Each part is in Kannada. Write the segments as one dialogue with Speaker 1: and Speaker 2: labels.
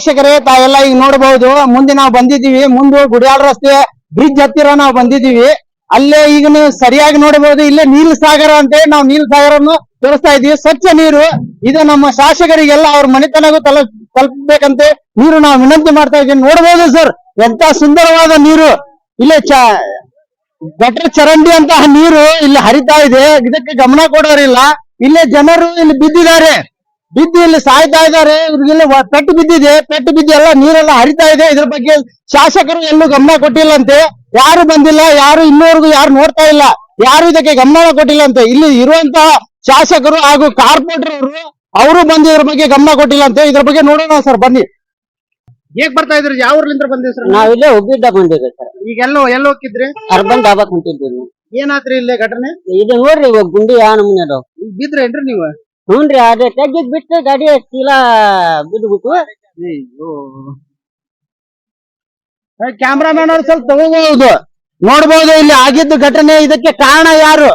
Speaker 1: ವೀಕ್ಷಕರೇ, ತಾವೆಲ್ಲ ಈಗ ನೋಡಬಹುದು, ಮುಂದೆ ನಾವು ಬಂದಿದ್ದೀವಿ, ಮುಂದೆ ಗುಡಿಯಾಳ ರಸ್ತೆ ಬ್ರಿಡ್ಜ್ ಹತ್ತಿರ ನಾವು ಬಂದಿದ್ದೀವಿ. ಅಲ್ಲೇ ಈಗ ಸರಿಯಾಗಿ ನೋಡಬಹುದು, ಇಲ್ಲೇ ನೀಲ್ ಸಾಗರ ಅಂತ ಹೇಳಿ ನಾವು ನೀಲ್ ಸಾಗರನ್ನು ತೋರಿಸ್ತಾ ಇದೀವಿ ಸ್ವಚ್ಛ ನೀರು, ಇದು ನಮ್ಮ ಶಾಸಕರಿಗೆಲ್ಲ ಅವ್ರ ಮನೆತನಗೂ ತಲ, ತಲುಪಬೇಕಂತೆ ನೀರು ನಾವು ವಿನಂತಿ ಮಾಡ್ತಾ ಇದ್ದೀವಿ. ನೋಡಬಹುದು ಸರ್ ಎಂತ ಸುಂದರವಾದ ನೀರು. ಇಲ್ಲೇ ಚ ಚರಂಡಿ ಅಂತಹ ನೀರು ಇಲ್ಲಿ ಹರಿತಾ ಇದೆ. ಇದಕ್ಕೆ ಗಮನ ಕೊಡೋರಿಲ್ಲ. ಇಲ್ಲೇ ಜನರು ಇಲ್ಲಿ ಬಿದ್ದಿದ್ದಾರೆ. ಬಿದ್ದು ಇಲ್ಲಿ ಸಾಯ್ತಾ ಇದ್ದಾರೆ ಇವ್ರಿಗೆಲ್ಲ ಪೆಟ್ಟು ಬಿದ್ದಿದೆ ಪೆಟ್ಟು ಬಿದ್ದು ಎಲ್ಲ ನೀರೆಲ್ಲ ಹರಿತಾ ಇದೆ. ಇದ್ರ ಬಗ್ಗೆ ಶಾಸಕರು ಎಲ್ಲೂ ಗಮನ ಕೊಟ್ಟಿಲ್ಲಂತೆ. ಯಾರು ಬಂದಿಲ್ಲ ಯಾರು ಇನ್ನೂವರೆಗೂ ಯಾರು ನೋಡ್ತಾ ಇಲ್ಲ. ಯಾರು ಇದಕ್ಕೆ ಗಮನ ಕೊಟ್ಟಿಲ್ಲ ಅಂತೆ ಇಲ್ಲಿ ಇರುವಂತಹ ಶಾಸಕರು ಹಾಗೂ ಕಾರ್ಪೊರೇಟರ್ ಅವರು ಅವರು ಬಂದು ಇದ್ರ ಬಗ್ಗೆ ಗಮನ ಕೊಟ್ಟಿಲ್ಲ ಅಂತೆ ಇದ್ರ ಬಗ್ಗೆ ನೋಡೋಣ ಸರ್ ಬನ್ನಿ. ಹೇಗ್ ಬರ್ತಾ ಇದ್ರಿ? ಯಾವ ಊರ್ಲಿಂದ ಬಂದಿರಿ ಸರ್?
Speaker 2: ಇಲ್ಲೇ ಹೋಗಿದ್ದ ಬಂದಿದ್ದೆ ಸರ್.
Speaker 1: ಈಗ ಎಲ್ಲೋ ಎಲ್ಲ ಹೋಗಿದ್ರಿ
Speaker 2: ಅರ್ಬನ್ ಡಾಬಾ ಹೊಂಟಿದ್ವಿ. ಏನಾದ್ರಿ
Speaker 1: ಏನಾತ್ರಿ ಇಲ್ಲೇ ಘಟನೆ?
Speaker 2: ಇದು ನೋಡ್ರಿ ಇವಾಗ ಗುಂಡಿ ಯಾ ನಮ್ಮ ಬಿದ್ರ
Speaker 1: ಏನ್ರಿ ಬಿದ್ರೇನ್ರಿ ನೀವು?
Speaker 2: ಹ್ಞೂನ್ರಿ ಅದೇ ತೆಗ್ಗಿದ್ ಬಿಟ್ಟು ಗಾಡಿ ಚೀಲ ಬಿದ್ಬಿಟ್ಟು.
Speaker 1: ಕ್ಯಾಮ್ರಾಮನ್ ಅವ್ರು ಸ್ವಲ್ಪ ತಗೋಬಹುದು. ನೋಡ್ಬೋದು, ಇಲ್ಲಿ ಆಗಿದ್ದು ಘಟನೆ, ಇದಕ್ಕೆ ಕಾರಣ ಯಾರು?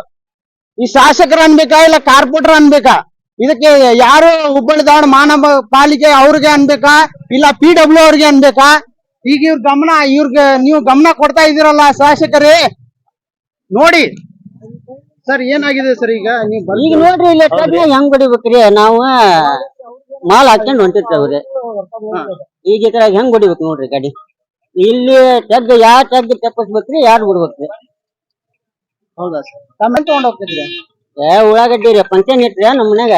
Speaker 1: ಈ ಶಾಸಕರು ಅನ್ಬೇಕಾ, ಇಲ್ಲ ಕಾರ್ಪೊರೇಟರ್ ಅನ್ಬೇಕಾ? ಇದಕ್ಕೆ ಯಾರು ಹುಬ್ಬಳ್ಳಿ ಧಾರವಾಡ ಮಾನವ ಪಾಲಿಕೆ ಅವ್ರಿಗೆ ಅನ್ಬೇಕಾ, ಇಲ್ಲ ಪಿ ಡಬ್ಲ್ಯೂ ಅವ್ರಿಗೆ ಅನ್ಬೇಕಾ? ಈಗ ಇವ್ರ ಗಮನ, ಇವ್ರಿಗೆ ನೀವು ಗಮನ ಕೊಡ್ತಾ ಇದೀರಲ್ಲ ಶಾಸಕರೇ? ನೋಡಿ ಸರ್ ಏನಾಗಿದೆ ಸರ್ ಈಗ? ನೀವು
Speaker 2: ಈಗ
Speaker 1: ಬಂದು-
Speaker 2: ನೋಡ್ರಿ ಇಲ್ಲಿ ಟ್ರಕ್ನಾಗ ಹೆಂಗ್ ಹೊಡಿಬೇಕ್ರಿ? ನಾವು ಮಾಲ್ ಹಾಕೊಂಡ್ ಹೊಂಟಿರ್ತೇವ್ರಿ ಈಗ ಇದ್ರಾಗ ಹೆಂಗ್ ಹೊಡಿಬೇಕು ನೋಡ್ರಿ ಗಾಡಿ? ಇಲ್ಲಿ ಟಗ್ ಯಾವ ಟಗ್ ತಪ್ಪಿಸ್ಬೇಕ್ರಿ ಯಾರು ಬಿಡ್ಬೇಕ್ರಿ?
Speaker 1: ಹೌದಾ ಸರ್? ತಮ್ಮ ತಗೊಂಡ್ ಹೋಗ್ತಿದ್ರಿ?
Speaker 2: ಏ ಉಳ್ಳಾಗಡ್ಡಿ ರೀ ಫಂಕ್ಷನ್ ಇಟ್ರಿ ನಮ್ಮ ಮನ್ಯಾಗ?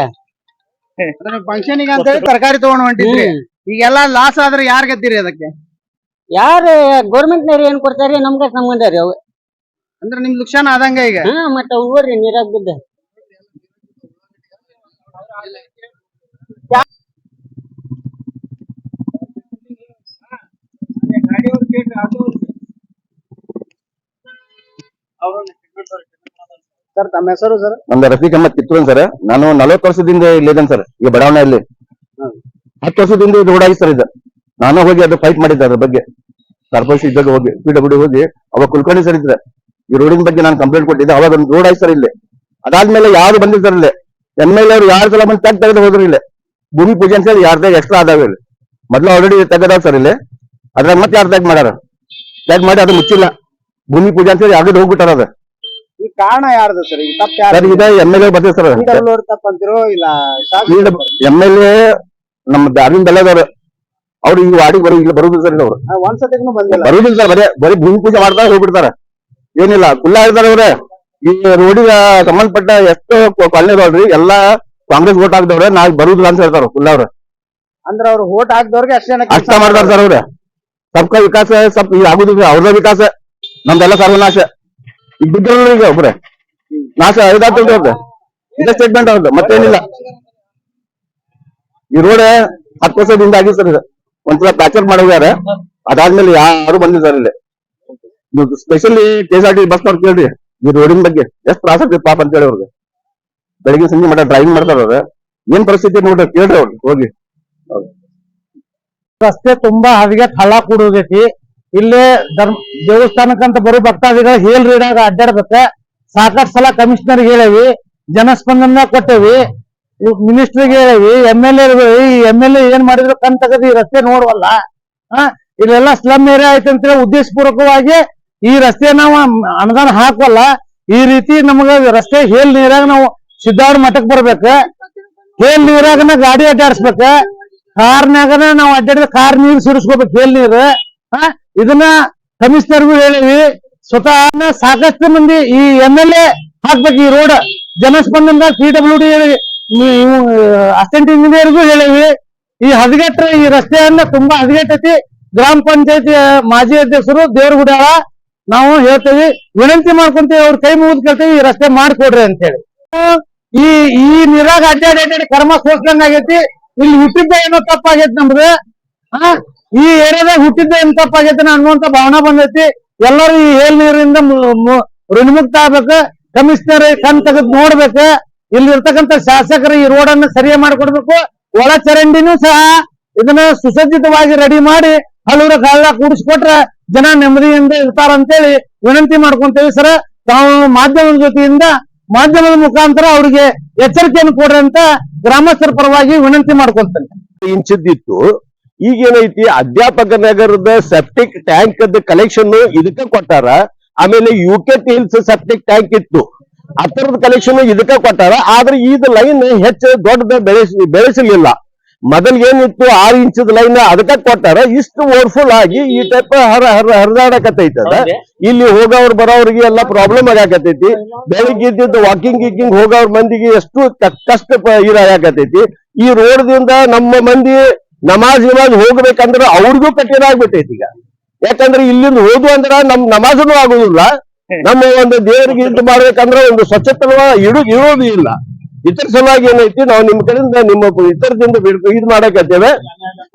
Speaker 1: ಫಂಕ್ಷನ್ ಅಂತ ಹೇಳಿ ತರಕಾರಿ ತಗೊಂಡ್ ಹೊಂಟಿದ್ರಿ.
Speaker 2: ಹ್ಮ್.
Speaker 1: ಈಗೆಲ್ಲ ಲಾಸ್ ಆದ್ರೆ ಯಾರ್ ಗತ್ತೀರಿ ಅದಕ್ಕೆ?
Speaker 2: ಯಾರು ಗೌರ್ಮೆಂಟ್ನವ್ರು ಏನ್ ಕೊಡ್ತಾರಿ ನಮ್ಗೆ ಸಂಬಂಧ ರೀ ಅವು.
Speaker 1: ಅಂದ್ರೆ ನಿಮ್ ಲುಕ್ಷಾನ ಆದಂಗ ಈಗ?
Speaker 2: ಹಾ ಮತ್ತ ಹೋಗ್ರಿ ನೀರಾಗ ಬಿದ್ದ.
Speaker 1: ಸರ್ ತಮ್ಮ ಹೆಸರು ಸರ್?
Speaker 3: ನಮ್ದು ರಫೀಕ್ ಅಹಮದ್ ಕಿತ್ತೂರ್ ಸರ್. ನಾನು ನಲವತ್ತು ವರ್ಷದಿಂದ ಇಲ್ಲಿದ್ದೇನೆ ಸರ್ ಈಗ ಬಡಾವಣೆಯಲ್ಲಿ ಹತ್ತು ವರ್ಷದಿಂದ ಇದು ರೋಡ್ ಆಗಿ ಸರ್ ಇದು. ನಾನು ಹೋಗಿ ಅದು ಫೈಟ್ ಮಾಡಿದ್ದೆ ಅದ್ರ ಬಗ್ಗೆ. ಸರ್ಪಂಚ್ ಇದ್ದಾಗ ಹೋಗಿ ಪಿ ಡಬ್ಲ್ಯೂ ಹೋಗಿ ಅವಾಗ ಕುಲ್ಕರ್ಣಿ ಸರ್ ಇದ್ರೆ. ಈ ರೋಡಿನ ಬಗ್ಗೆ ನಾನು ಕಂಪ್ಲೇಂಟ್ ಕೊಟ್ಟಿದ್ದೆ. ಅವಾಗ ಒಂದು ರೋಡ್ ಆಯ್ತು ಸರ್ ಇಲ್ಲಿ ಅದಾದ್ಮೇಲೆ ಯಾರು ಬಂದಿಲ್ಲ ಸರ್ ಇಲ್ಲಿ? ಎಂ ಎಲ್ ಅವ್ರು ಯಾರು ಸಲ ಬಂದು ತೆಗ್ ತೆಗೆದು ಹೋದ್ರು ಇಲ್ಲಿ? ಭೂಮಿ ಪೂಜೆ ಅಂತ ಹೇಳಿ ಯಾರ್ದಾಗ ಎಕ್ಸ್ಟ್ರಾ ಆದಾವ ಇಲ್ಲಿ? ಮೊದಲು ಆಲ್ರೆಡಿ ತೆಗದಾವ್ ಸರ್ ಇಲ್ಲಿ. ಅದ್ರಾಗ ಮತ್ತೆ ಯಾರ್ದಾಗ ಮಾಡ್ಯಾರ? ತೆಗ್ ಮಾಡಿ ಅದು ಮುಚ್ಚಿಲ್ಲ. ಭೂಮಿ ಪೂಜೆ ಅಂತ ಹೇಳಿ ಆಗದ್ ಹೋಗ್ಬಿಟ್ಟಾರ ಅದ?
Speaker 1: ಈ ಕಾರಣ ಯಾರ್ದು ಸರ್ ಈಗ ತಪ್ಪ
Speaker 3: ಸರ್ ಇದೆ ಎಂ ಎಲ್ ಎ ಬರ್ತೀವಿ ಸರ್
Speaker 1: ಇಲ್ಲ ಶಾಸಕರು?
Speaker 3: ಎಂ ಎಲ್ ಎ ನಮ್ಮ ಅರವಿಂದ್ ಬೆಲ್ಲದವ್ರು ಅವ್ರು ಈ ವಾಡಿಗೆ ಬರೋ ಇಲ್ಲ ಬರುದಿಲ್ಲ ಸರ್ ಅವ್ರು.
Speaker 1: ಆ, ಒಂದ್ಸತಿಗೂ ಬಂದಿಲ್ಲ.
Speaker 3: ಬರುದಿಲ್ಲ ಸರ್ ಬರೀ ಬರೀ ಭೂಮಿ ಪೂಜೆ ಮಾಡ್ತಾ ಹೋಗ್ಬಿಡ್ತಾರ. ಏನಿಲ್ಲ ಕುಲ್ಲ ಅವ್ರೆ. ಈ ರೋಡಿಗೆ ಸಂಬಂಧಪಟ್ಟ ಎಷ್ಟು ಕಾಲನಿ ಅದಾವ್ರಿ ಎಲ್ಲಾ ಕಾಂಗ್ರೆಸ್ ವೋಟ್ ಹಾಕ್ದವ್ರೆ ನಾ ಬರುದಿಲ್ಲ ಅಂತ ಹೇಳ್ತಾರ ಕುಲ್ಲ ಅವ್ರೆ.
Speaker 1: ಅಂದ್ರೆ ಅವ್ರು ಓಟ್ ಹಾಕ್ದವ್ರಿಗೆ ಅಷ್ಟೇ
Speaker 3: ಅಷ್ಟ ಮಾಡ್ತಾರ ಸರ್ ಅವ್ರೆ. ಸಬ್ಕ ವಿಕಾಸ ಸಬ್ ಈಗ ಆಗುದಿಲ್ಲ ಅವ್ರದ ವಿಕಾಸ. ನಮ್ದೆಲ್ಲ ಸರ್ವನಾಶ. ಈಗ ಬಿದ್ದರು ಈಗ ಒಬ್ರೆ. ನಾಶ ಇದಾಗ್ತದೆ ಅವ್ರದ್ದು ಇದೇ ಸ್ಟೇಟ್ಮೆಂಟ್ ಅವ್ರದ್ದು ಮತ್ತೇನಿಲ್ಲ. ಈ ರೋಡ್ ಹತ್ತು ವರ್ಷದಿಂದ ಆಗಿದೆ ಸರ್ ಇದು. ಒಂದ್ಸಲ ಪ್ಯಾಚರ್ ಮಾಡಿದ್ದಾರೆ. ಅದಾದ್ಮೇಲೆ ಯಾರು ಬಂದಿದ್ದಾರೆ ಇಲ್ಲಿ. Specially K S R T bus ಅವ್ರು ಕೇಳ್ರಿ. ಈ ರೋಡಿನ ಬಗ್ಗೆ. ಎಷ್ಟು ತ್ರಾಸ ಆಗ್ತದೆ ಪಾಪ ಅಂತ ಹೇಳಿ ಅವ್ರಿಗೆ. ಬೆಳಿಗ್ಗೆ ಸಂಜೆ ಮಟ್ಟ ಡ್ರೈವಿಂಗ್ ಮಾಡ್ತಾರ ಅವ್ರ. ಏನ್ ಪರಿಸ್ಥಿತಿ ನೋಡ್ರಿ, ಕೇಳ್ರಿ ಅವ್ರಿಗೆ ಹೋಗಿ.
Speaker 1: ರಸ್ತೆ ತುಂಬಾ ಹವಿಗೆ ಹಳ್ಳ ಕೂಡೋದೈತಿ. ಇಲ್ಲಿ ಧರ್ಮ ದೇವಸ್ಥಾನಕ್ಕಂತ ಬರೋ ಭಕ್ತಾದಿಗಳು ಹೇಲ್ ರೀಡಾಗ ಅಡ್ಡಾಡ್ಬೇಕ. ಸಾಕಷ್ಟು ಸಲ ಕಮಿಷನರ್ ಹೇಳೇವಿ, ಜನಸ್ಪಂದನ ಕೊಟ್ಟೇವಿ. ಮಿನಿಸ್ಟರ್ಗೆ ಹೇಳೇವಿ M L A M L A ಏನ್ ಮಾಡಿದ್ರು ಕಣ್ ತಗದ್, ಈ ರಸ್ತೆ ನೋಡುವಲ್ಲ. ಇಲ್ಲೆಲ್ಲ ಸ್ಲಮ್ ಏರಿಯಾ ಐತೆ ಅಂತೇಳಿ ಉದ್ದೇಶಪೂರ್ವಕವಾಗಿ ಈ ರಸ್ತೆ ನಾವು ಅನುದಾನ ಹಾಕಲ್ಲ ಈ ರೀತಿ ನಮಗ ರಸ್ತೆ ಹೇಲ್ ನೀರಾಗ ನಾವು ಸಿದ್ದಾರ್ಡ್ ಮಠಕ್ ಬರ್ಬೇಕ. ಹೇಲ್ ನೀರಾಗನ ಗಾಡಿ ಅಡ್ಡಾಡ್ಸ್ಬೇಕ. ಕಾರ್ನಾಗನ ನಾವು ಅಡ್ಡಾಡಿದ ಕಾರ್ ನೀರ್ ಸುರಿಸ್ಕೋಬೇಕು ಹೇಲ್ ನೀರು. ಇದನ್ನ ಕಮಿಷನರ್ಗೂ ಹೇಳಿವಿ ಸ್ವತಃ ಸಾಕಷ್ಟು ಮಂದಿ ಈ ಎಂ ಎಲ್ ಎ ಹಾಕ್ಬೇಕು ಈ road. Janaspandana P W D assistant ಇಂಜಿನಿಯರ್ಗೂ ಹೇಳಿವಿ ಈ ಹದಗೆಟ್ಟ ಈ ರಸ್ತೆಯನ್ನ ತುಂಬಾ ಹದಗೆಟ್ಟೈತಿ. ಗ್ರಾಮ ಪಂಚಾಯತಿ ಮಾಜಿ ಅಧ್ಯಕ್ಷರು ದೇವ್ರಗುಡಾಳ ನಾವು ಹೇಳ್ತೇವಿ, ವಿನಂತಿ ಮಾಡ್ಕೊಂತೀವಿ, ಅವ್ರ ಕೈ ಮುಗಿದ್ ಕೇಳ್ತೇವೆ, ಈ ರಸ್ತೆ ಮಾಡ್ಕೊಡ್ರಿ ಅಂತ ಹೇಳಿ ಈ ಈ ನೀರಾಗ ಅಡ್ಡಾಡಿ ಅಡ್ಡಾಡಿ ಕರ್ಮ ಸೋಸ್ದಂಗ ಆಗೈತಿ, ಇಲ್ಲಿ ಹುಟ್ಟಿದ್ದ ಏನೋ ತಪ್ಪಾಗೈತಿ ನಮ್ದು. ಹಾ ಈ ಏರಿಯಾದಾಗ ಹುಟ್ಟಿದ್ದ ಏನ್ ತಪ್ಪಾಗೈತಿ ಅನ್ನುವಂತ ಭಾವನೆ ಬಂದೈತಿ. ಎಲ್ಲರೂ ಈ ಹೇಲ್ ನೀರಿಂದ ಋಣಮುಕ್ತ ಆಗ್ಬೇಕು. ಕಮಿಷನರ್ ಕಣ್ ತೆಗೆದ್ ನೋಡ್ಬೇಕು. ಇಲ್ಲಿ ಇರ್ತಕ್ಕಂಥ ಶಾಸಕರು ಈ ರೋಡ್ ಅನ್ನ ಸರಿಯ ಮಾಡ್ಕೊಡ್ಬೇಕು. ಒಳ ಚರಂಡಿನೂ ಸಹ ಇದನ್ನ ಸುಸಜ್ಜಿತವಾಗಿ ರೆಡಿ ಮಾಡಿ ಹಲವರ ಕಾಲ ಕೂಡಿಸ್ಕೊಟ್ರೆ ಜನ ನೆಮ್ಮದಿಯಿಂದ ಇರ್ತಾರ ಅಂತೇಳಿ ವಿನಂತಿ ಮಾಡ್ಕೊಂತೇವಿ ಸರ್. ತಾವು ಮಾಧ್ಯಮದ ಜೊತೆಯಿಂದ ಮಾಧ್ಯಮದ ಮುಖಾಂತರ ಅವರಿಗೆ ಎಚ್ಚರಿಕೆಯನ್ನು ಕೊಡ್ರಿ ಅಂತ ಗ್ರಾಮಸ್ಥರ ಪರವಾಗಿ ವಿನಂತಿ ಮಾಡ್ಕೊಂತೇನೆ
Speaker 3: ಇಂಚಿದ್ದಿತ್ತು.
Speaker 4: ಈಗ ಏನೈತಿ ಅಧ್ಯಾಪಕ ನಗರದ ಸೆಪ್ಟಿಕ್ ಟ್ಯಾಂಕ್ ಕಲೆಕ್ಷನ್ ಇದಕ್ಕ ಕೊಟ್ಟಾರ. ಆಮೇಲೆ U K hills septic tank ಇತ್ತು. ಅದರದ ಕಲೆಕ್ಷನ್ ಇದಕ್ಕ ಕೊಟ್ಟಾರ. ಆದ್ರೆ ಇದು ಲೈನ್ ಹೆಚ್ಚು ದೊಡ್ಡದ ಬೆಳೆಸ, ಬೆಳೆಸಲಿಲ್ಲ. ಮೊದಲ್ ಏನಿತ್ತು? ಆರು ಇಂಚದ ಲೈನ್ ಅದಕ್ಕ ಕೊಟ್ಟಾರ. ಇಷ್ಟು ಓವರ್ಫುಲ್ ಆಗಿ ಈ ಟೈಪ್ ಹರ ಹರ ಹರಿದಾಡಕತ್ತೈತದ. ಇಲ್ಲಿ ಹೋಗೋರ್ ಬರೋರಿಗೆ ಎಲ್ಲ ಪ್ರಾಬ್ಲಮ್ ಆಗಾಕತೈತಿ ಬೆಳಿಗ್ಗೆ ಇದ್ದಿದ್ದು ವಾಕಿಂಗ್ ಗೀಕಿಂಗ್ ಹೋಗೋರ್ ಮಂದಿಗೆ ಎಷ್ಟು ಕಷ್ಟ ಇರಾಕತೈತಿ ಈ ರೋಡ್ದಿಂದ ನಮ್ಮ ಮಂದಿ ನಮಾಜ್ ಗಿಮಾಜ್ ಹೋಗ್ಬೇಕಂದ್ರ ಅವ್ರಿಗೂ ಕಠಿಣ ಆಗ್ಬಿಟ್ಟೈತಿ ಈಗ. ಯಾಕಂದ್ರೆ ಇಲ್ಲಿಂದ ಹೋದು ಅಂದ್ರ ನಮ್ ನಮಾಜನು ಆಗುದಿಲ್ಲ. ನಮ್ಮ ಒಂದು ದೇವರಿಗೆ ಇದು ಮಾಡ್ಬೇಕಂದ್ರ ಒಂದು ಸ್ವಚ್ಛತನ ಇಡು ಇರೋದು ಇಲ್ಲ. ಇತರ ಸಲುವಾಗಿ ಏನೈತಿ, ನಾವು ನಿಮ್ ಕಡೆಯಿಂದ ನಿಮ್ಮ ಇತರದಿಂದ ಬಿಡ್ಕೊ ಇದು ಮಾಡಕತ್ತೇವೆ.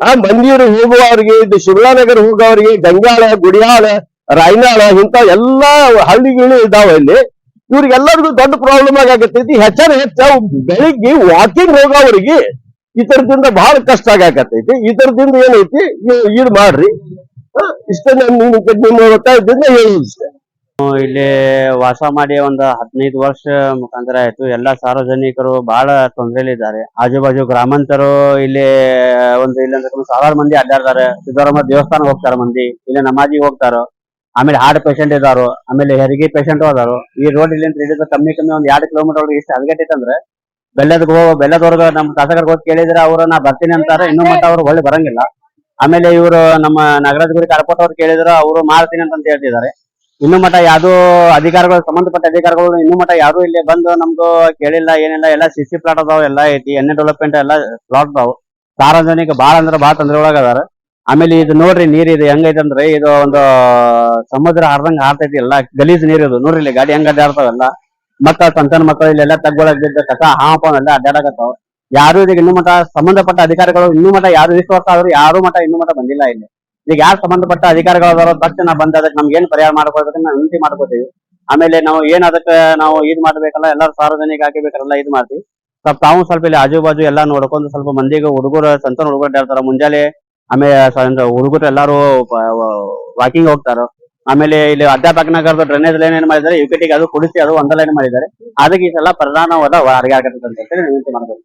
Speaker 4: ಆ, ಮಂದಿರು ಹೋಗುವವರಿಗೆ, ಇದು ಶಿವಲಾನಗರ್ ಹೋಗುವವರಿಗೆ, ಗಂಗಾಳ, ಗುಡಿಯಾಳ, ರಾಯನಾಳ ಇಂತ ಎಲ್ಲಾ ಹಳ್ಳಿಗಳು ಇದಾವ ಇಲ್ಲಿ. ಇವ್ರಿಗೆಲ್ಲರಿಗೂ ದೊಡ್ಡ ಪ್ರಾಬ್ಲಮ್ ಆಗಾಕತ್ತೈತಿ. ಹೆಚ್ಚಾನ ಹೆಚ್ಚ ಬೆಳಿಗ್ಗೆ ವಾಕಿಂಗ್ ಹೋಗೋವರಿಗೆ ಇತರದಿಂದ ಬಹಳ ಕಷ್ಟ ಆಗಾಕತ್ತೈತಿ. ಇತರದಿಂದ ಏನೈತಿ ಇದು ಮಾಡ್ರಿ. ಇಷ್ಟ ನಾನು ನಿಮ್ಮ ಒತ್ತಾಯದಿಂದ ಹೇಳುದು.
Speaker 5: ಇಲ್ಲಿ ವಾಸ ಮಾಡಿ ಒಂದು ಹದಿನೈದು ವರ್ಷ ಮುಖಾಂತರ ಆಯ್ತು. ಎಲ್ಲ ಸಾರ್ವಜನಿಕರು ಬಹಳ ತೊಂದರೆಯಲ್ಲಿದ್ದಾರೆ. ಆಜು ಬಾಜು ಗ್ರಾಮಾಂತರು ಇಲ್ಲಿ, ಒಂದು ಇಲ್ಲಿ ಅಂದ್ರೆ ಸಾವಿರಾರು ಮಂದಿ ಅಡ್ಡಾಡ್ತಾರೆ. ಸಿದ್ದರಾಮ ದೇವಸ್ಥಾನ ಹೋಗ್ತಾರ ಮಂದಿ. ಇಲ್ಲಿ ನಮಾಜಿ ಹೋಗ್ತಾರ. ಆಮೇಲೆ ಹಾರ್ಟ್ ಪೇಷಂಟ್ ಇದಾರು. ಆಮೇಲೆ ಹೆರಿಗೆ ಪೇಷಂಟ್ ಅದಾರು ಈ ರೋಡ್ ಇಲ್ಲಿಂದ ಹಿಡಿದು ಕಮ್ಮಿ ಕಮ್ಮಿ ಒಂದ್ ಎರಡು ಕಿಲೋಮೀಟರ್ ಒಳಗೆ ಇಷ್ಟು ಅಂದ್ರೆ ಬೆಲ್ಲದ ಬೆಲ್ಲದವ್ರಿಗೆ ನಮ್ಮ ಶಾಸಕರಿಗೆ ಹೋಗಿ ಕೇಳಿದ್ರೆ ಅವ್ರು ನಾ ಬರ್ತೀನಿ ಅಂತಾರೆ. ಇನ್ನೂ ಮಟ್ಟ ಅವ್ರು ಒಳ್ಳೆ ಬರಂಗಿಲ್ಲ. ಆಮೇಲೆ ಇವರು ನಮ್ಮ ನಗರದ ಗುರಿ ಕಾರ್ಪೊರೇಟ್ ಅವ್ರು ಕೇಳಿದ್ರು, ಅವರು ಮಾಡ್ತೀನಿ ಅಂತ ಹೇಳ್ತಿದ್ದಾರೆ. ಇನ್ನು ಮಠ ಯಾವ್ದು ಅಧಿಕಾರಿಗಳು, ಸಂಬಂಧಪಟ್ಟ ಅಧಿಕಾರಿಗಳು ಇನ್ನು ಮಠ ಯಾರು ಇಲ್ಲಿ ಬಂದು ನಮ್ದು ಕೇಳಿಲ್ಲ, ಏನಿಲ್ಲ, ಎಲ್ಲ ಸಿ ಸಿ ಪ್ಲಾಟ್ ಅದಾವ, ಎಲ್ಲ ಐತಿ ಎನ್ ಡೆವಲಪ್ಮೆಂಟ್ ಎಲ್ಲ ಪ್ಲಾಟ್ ಅದಾವ. ಸಾರ್ವಜನಿಕ ಬಾಳ ಅಂದ್ರ ಬಾಳ ತೊಂದ್ರೆ ಒಳಗ ಅದಾರ ಆಮೇಲೆ ಇದು ನೋಡ್ರಿ ನೀರ್ ಇದು ಹೆಂಗೈತೆ ಅಂದ್ರೆ ಇದು ಒಂದು ಸಮುದ್ರ ಹಾರ್ದಂಗ ಹಾರ್ತೈತಿ ಎಲ್ಲ, ಗಲೀಜ್ ನೀರ್ ಇದು. ನೋಡ್ರಿ ಇಲ್ಲಿ ಗಾಡಿ ಹೆಂಗ್ ಅಡ್ಡಾಡ್ತಾವೆಲ್ಲ ಮಕ್ಕಳ ಸಣ್ಣ ಸಣ್ಣ ಮಕ್ಕಳು ಇಲ್ಲೆಲ್ಲ ತಗ್ಗೊಳಕ್ ಬಿದ್ದ ಕಸ ಹಾಪ ಎಲ್ಲ ಅಡ್ಡಾಡಕತ್ತಾವ ಯಾರು ಇದಕ್ಕೆ ಇನ್ನು ಮಠ ಸಂಬಂಧಪಟ್ಟ ಅಧಿಕಾರಿಗಳು ಇನ್ನು ಮಠ ಯಾರು ಇಷ್ಟು ವರ್ಷ ಆದ್ರೂ ಯಾರು ಮಠ ಇನ್ನು ಮಠ ಬಂದಿಲ್ಲ ಇಲ್ಲಿ. ಈಗ ಯಾರು ಸಂಬಂಧಪಟ್ಟ ಅಧಿಕಾರಿಗಳು ತಕ್ಷಣ ಬಂದ ಅದಕ್ಕೆ ನಮ್ಗೆ ಏನ್ ಪರಿಹಾರ ಮಾಡ್ಕೊಳ್ಬೇಕು ನಾವು ವಿನಂತಿ ಮಾಡ್ಕೋತೀವಿ. ಆಮೇಲೆ ನಾವು ಏನ್ ಅದಕ್ಕೆ ನಾವು ಇದ್ ಮಾಡ್ಬೇಕಲ್ಲ, ಎಲ್ಲರೂ ಸಾರ್ವಜನಿಕ ಹಾಕಿಬೇಕಲ್ಲ ಇದ್ ಮಾಡ್ತೀವಿ. ಸ್ವಲ್ಪ ತಾವು ಸ್ವಲ್ಪ ಇಲ್ಲಿ ಆಜು ಬಾಜು ಎಲ್ಲ ನೋಡ್ಕೊಂಡು ಸ್ವಲ್ಪ ಮಂದಿಗೆ ಹುಡುಗರು ಸಂತಾನ ಹುಡುಗರು ಹೇಳ್ತಾರ ಮುಂಜಾನೆ ಆಮೇಲೆ ಹುಡುಗರು ಎಲ್ಲಾರು ವಾಕಿಂಗ್ ಹೋಗ್ತಾರ, ಆಮೇಲೆ ಇಲ್ಲಿ ಅಧ್ಯಾಪಕ ನಗರದ ಡ್ರೈನೇಜ್ ಲೈನ್ ಏನ್ ಮಾಡಿದ್ದಾರೆ ಯುಕೆಟಿಗೆ ಅದು ಕುಡಿಸಿ, ಅದು ಒಂದ ಲೈನ್ ಮಾಡಿದ್ದಾರೆ. ಅದಕ್ಕೆ ಈ ಸಲ ಪ್ರಧಾನವಾದ ಅರಿಗೆ ಆಗತ್ತೆ ಅಂತ ಹೇಳಿ ವಿನಂತಿ ಮಾಡ್ಬೇಕು.